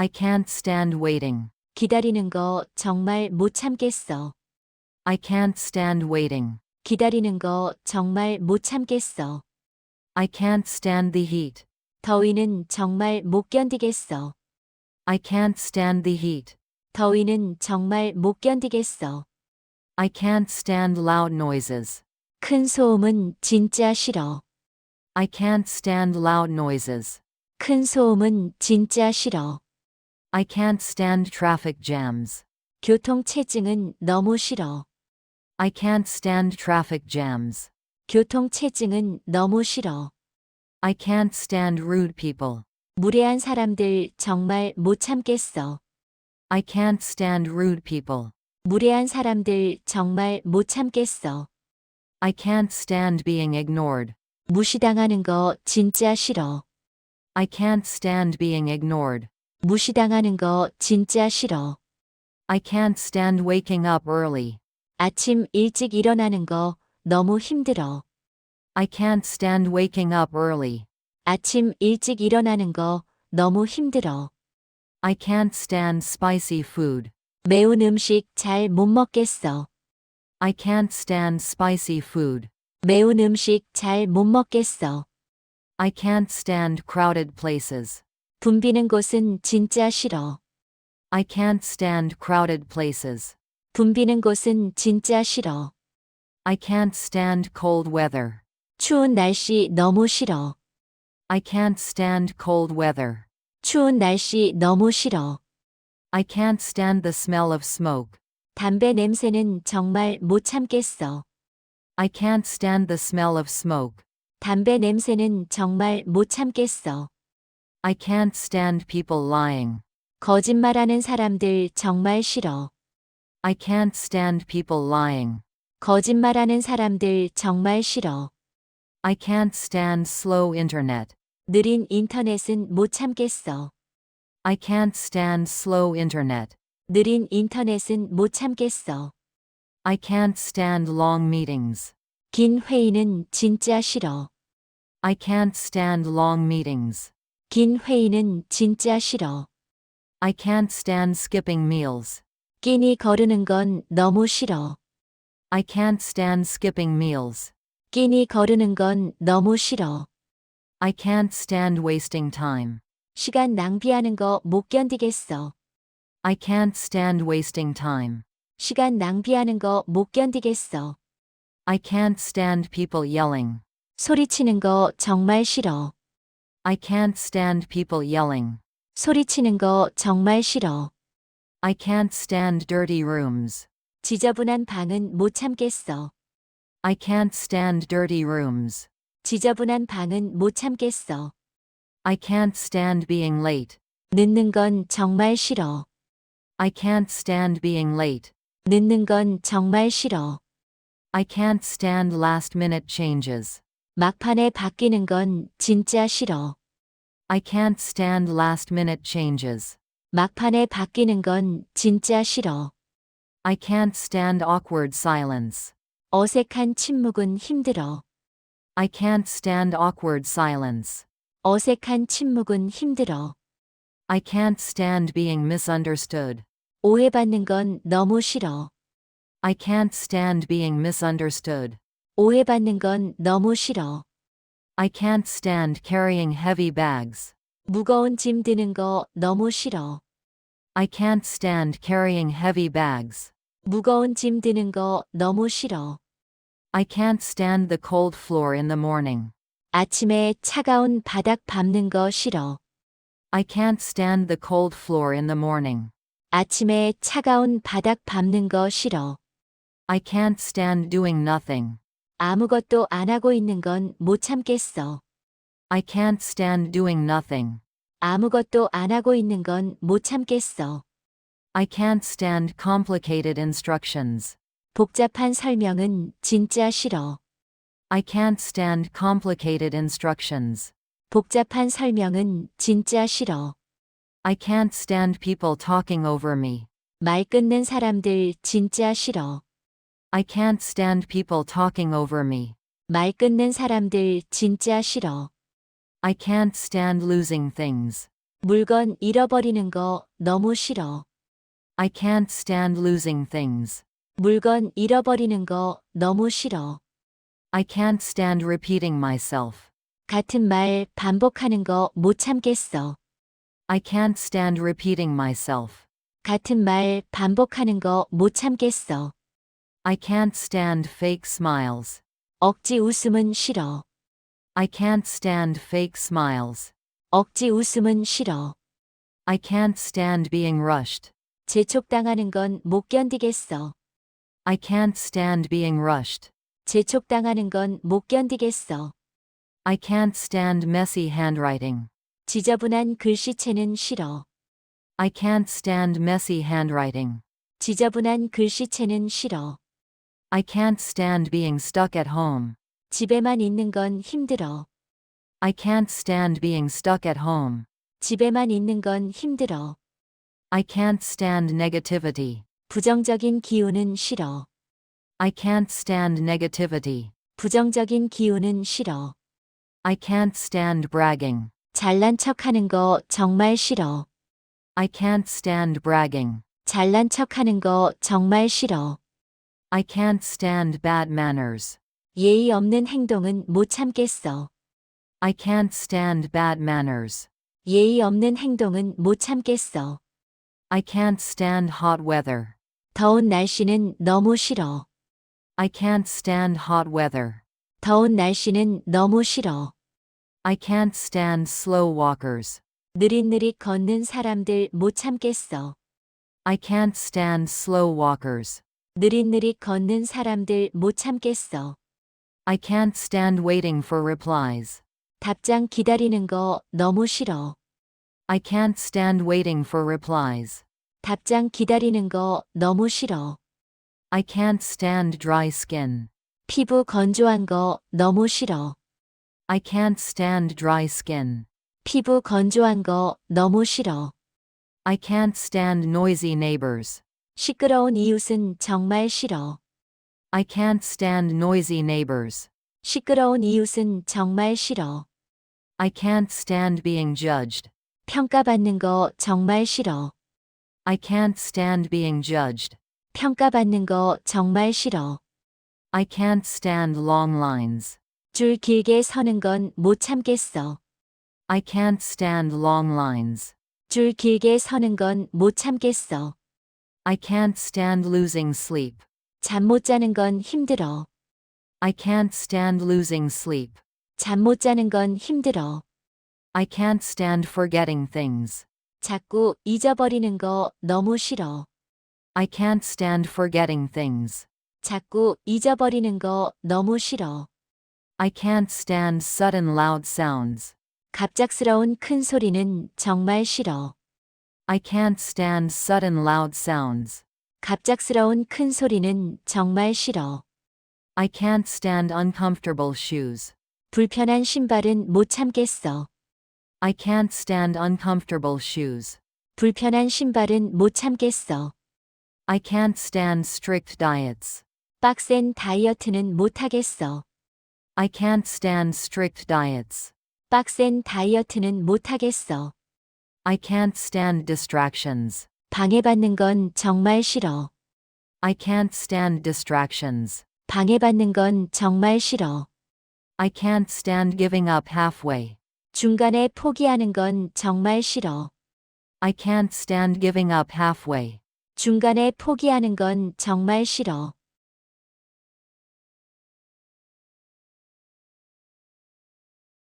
I can't stand waiting. 기다리는 거 정말 못 참겠어. I can't stand waiting. 기다리는 거 정말 못 참겠어. I can't stand the heat. 더위는 정말 못 견디겠어. I can't stand the heat. 더위는 정말 못 견디겠어. I can't stand loud noises. 큰 소음은 진짜 싫어. I can't stand loud noises. 큰 소음은 진짜 싫어. I can't stand traffic jams. 교통체증은 너무 싫어. I can't stand traffic jams. 교통체증은 너무 싫어. I can't stand rude people. 무례한 사람들 정말 못 참겠어. I can't stand rude people. 무례한 사람들 정말 못 참겠어. I can't stand being ignored. 무시당하는 거 진짜 싫어. I can't stand being ignored. 무시당하는 거 진짜 싫어. I can't stand waking up early. 아침 일찍 일어나는 거 너무 힘들어. I can't stand waking up early. 아침 일찍 일어나는 거 너무 힘들어. I can't stand spicy food. 매운 음식 잘 못 먹겠어. I can't stand spicy food. 매운 음식 잘 못 먹겠어. I can't stand crowded places. 붐비는 곳은 진짜 싫어. I can't stand crowded places. 붐비는 곳은 진짜 싫어. I can't stand cold weather. 추운 날씨 너무 싫어. I can't stand cold weather. 추운 날씨 너무 싫어. I can't stand the smell of smoke. 담배 냄새는 정말 못 참겠어. I can't stand the smell of smoke. 담배 냄새는 정말 못 참겠어. I can't stand people lying. 거짓말하는 사람들 정말 싫어. I can't stand people lying. 거짓말하는 사람들 정말 싫어. I can't stand slow internet. 느린 인터넷은 못 참겠어. I can't stand slow internet. 느린 인터넷은 못 참겠어. I can't stand long meetings. 긴 회의는 진짜 싫어. I can't stand long meetings. 긴 회의는 진짜 싫어. I can't stand skipping meals. 끼니 거르는 건 너무 싫어. I can't stand skipping meals. 끼니 거르는 건 너무 싫어. I can't stand wasting time. 시간 낭비하는 거 못 견디겠어. I can't stand wasting time. 시간 낭비하는 거 못 견디겠어. I can't stand people yelling. 소리치는 거 정말 싫어. I can't stand people yelling. 소리치는 거 정말 싫어. I can't stand dirty rooms. 지저분한 방은 못 참겠어. I can't stand dirty rooms. 지저분한 방은 못 참겠어. I can't stand being late. 늦는 건 정말 싫어. I can't stand being late. 늦는 건 정말 싫어. I can't stand last minute changes. 막판에 바뀌는 건 진짜 싫어. I can't stand last minute changes. 막판에 바뀌는 건 진짜 싫어. I can't stand awkward silence. 어색한 침묵은 힘들어. I can't stand awkward silence. 어색한 침묵은 힘들어. I can't stand being misunderstood. 오해받는 건 너무 싫어. I can't stand being misunderstood. 오해받는 건 너무 싫어. I can't stand carrying heavy bags. 무거운 짐 드는 거 너무 싫어. I can't stand carrying heavy bags. 무거운 짐 드는 거 너무 싫어. I can't stand the cold floor in the morning. 아침에 차가운 바닥 밟는 거 싫어. I can't stand the cold floor in the morning. 아침에 차가운 바닥 밟는 거 싫어. I can't stand doing nothing. 아무것도 안 하고 있는 건 못 참겠어. I can't stand doing nothing. 아무것도 안 하고 있는 건 못 참겠어. I can't stand complicated instructions. 복잡한 설명은 진짜 싫어. I can't stand complicated instructions. 복잡한 설명은 진짜 싫어. I can't stand people talking over me. 말 끊는 사람들 진짜 싫어. I can't stand people talking over me. 말 끊는 사람들 진짜 싫어. I can't stand losing things. 물건 잃어버리는 거 너무 싫어. I can't stand losing things. 물건 잃어버리는 거 너무 싫어. I can't stand repeating myself. 같은 말 반복하는 거 못 참겠어. I can't stand repeating myself. 같은 말 반복하는 거 못 참겠어. I can't stand fake smiles. 억지 웃음은 싫어. I can't stand fake smiles. 억지 웃음은 싫어. I can't stand being rushed. 재촉당하는 건 못 견디겠어. I can't stand being rushed. 재촉당하는 건 못 견디겠어. I can't stand messy handwriting. 지저분한 글씨체는 싫어. I can't stand messy handwriting. 지저분한 글씨체는 싫어. I can't stand being stuck at home. 집에만 있는 건 힘들어. I can't stand being stuck at home. 집에만 있는 건 힘들어. I can't stand negativity. 부정적인 기운은 싫어. I can't stand negativity. 부정적인 기운은 싫어. I can't stand bragging. 잘난 척하는 거 정말 싫어. I can't stand bragging. 잘난 척하는 거 정말 싫어. I can't stand bad manners. 예의 없는 행동은 못 참겠어. I can't stand bad manners. 예의 없는 행동은 못 참겠어. I can't stand hot weather. 더운 날씨는 너무 싫어. I can't stand hot weather. 더운 날씨는 너무 싫어. I can't stand slow walkers. 느릿느릿 걷는 사람들 못 참겠어. I can't stand slow walkers. 느릿느릿 걷는 사람들 못 참겠어. I can't stand waiting for replies. 답장 기다리는 거 너무 싫어. I can't stand waiting for replies. 답장 기다리는 거 너무 싫어. I can't stand dry skin. 피부 건조한 거 너무 싫어. I can't stand dry skin. 피부 건조한 거 너무 싫어. I can't stand noisy neighbors. 시끄러운 이웃은 정말 싫어. I can't stand noisy neighbors. 시끄러운 이웃은 정말 싫어. I can't stand being judged. 평가받는 거 정말 싫어. I can't stand being judged. 평가받는 거 정말 싫어. I can't stand long lines. 줄 길게 서는 건 못 참겠어. I can't stand long lines. 줄 길게 서는 건 못 참겠어. I can't stand losing sleep. 잠 못 자는 건 힘들어. I can't stand losing sleep. 잠 못 자는 건 힘들어. I can't stand forgetting things. 자꾸 잊어버리는 거 너무 싫어. I can't stand forgetting things. 자꾸 잊어버리는 거 너무 싫어. I can't stand sudden loud sounds. 갑작스러운 큰 소리는 정말 싫어. I can't stand sudden loud sounds. 갑작스러운 큰 소리는 정말 싫어. I can't stand uncomfortable shoes. 불편한 신발은 못 참겠어. I can't stand uncomfortable shoes. 불편한 신발은 못 참겠어. I can't stand strict diets. 빡센 다이어트는 못 하겠어. I can't stand strict diets. 빡센 다이어트는 못 하겠어. I can't stand distractions. 방해받는 건 정말 싫어. I can't stand distractions. 방해받는 건 정말 싫어. I can't stand giving up halfway. 중간에 포기하는 건 정말 싫어. I can't stand giving up halfway. 중간에 포기하는 건 정말 싫어.